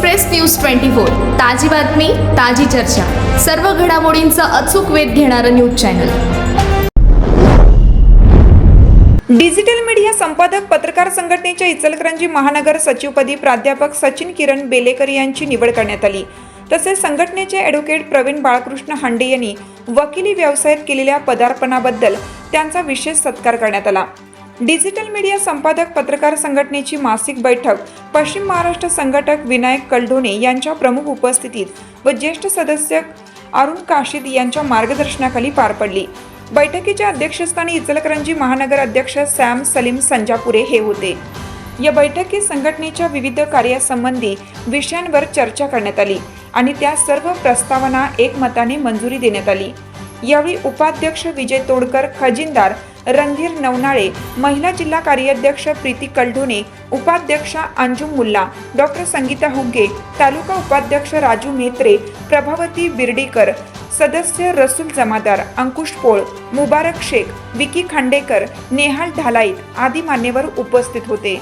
Express news twenty four ताजी बातमी ताजी चर्चा. सर्व घडामोडींचा अचूक वेध घेणारं न्यूज चॅनल. डिजिटल मीडिया संपादक पत्रकार संघटनेच्या इचलकरंजी महानगर सचिवपदी प्राध्यापक सचिन किरण बेलेकर यांची निवड करण्यात आली. तसेच संघटनेचे ॲडव्होकेट प्रवीण बाळकृष्ण हांडे यांनी वकिली व्यवसायात केलेल्या पदार्पणाबद्दल त्यांचा विशेष सत्कार करण्यात आला. डिजिटल मीडिया संपादक पत्रकार संघटनेची मासिक बैठक पश्चिम महाराष्ट्र संघटक विनायक कलढोणे यांच्या प्रमुख उपस्थितीत व ज्येष्ठ सदस्य अरुण काशीद यांच्या मार्गदर्शनाखाली पार पडली. बैठकीच्या अध्यक्षस्थानी इचलकरंजी महानगर अध्यक्ष सॅम सलीम संजापुरे हे होते. या बैठकीत संघटनेच्या विविध कार्यासंबंधी विषयांवर चर्चा करण्यात आली आणि त्या सर्व प्रस्तावना एकमताने मंजुरी देण्यात आली. यावेळी उपाध्यक्ष विजय तोडकर खजिनदार रणधीर नवनाळे महिला जिल्हा कार्याध्यक्ष प्रीती कलढोणे उपाध्यक्षा अंजुम मुल्ला डॉक्टर संगीता हुग्गे तालुका उपाध्यक्ष राजू मेत्रे प्रभावती बिर्डीकर सदस्य रसूल जमादार अंकुश पोळ मुबारक शेख विकी खांडेकर नेहाल ढालाईत आदी मान्यवर उपस्थित होते.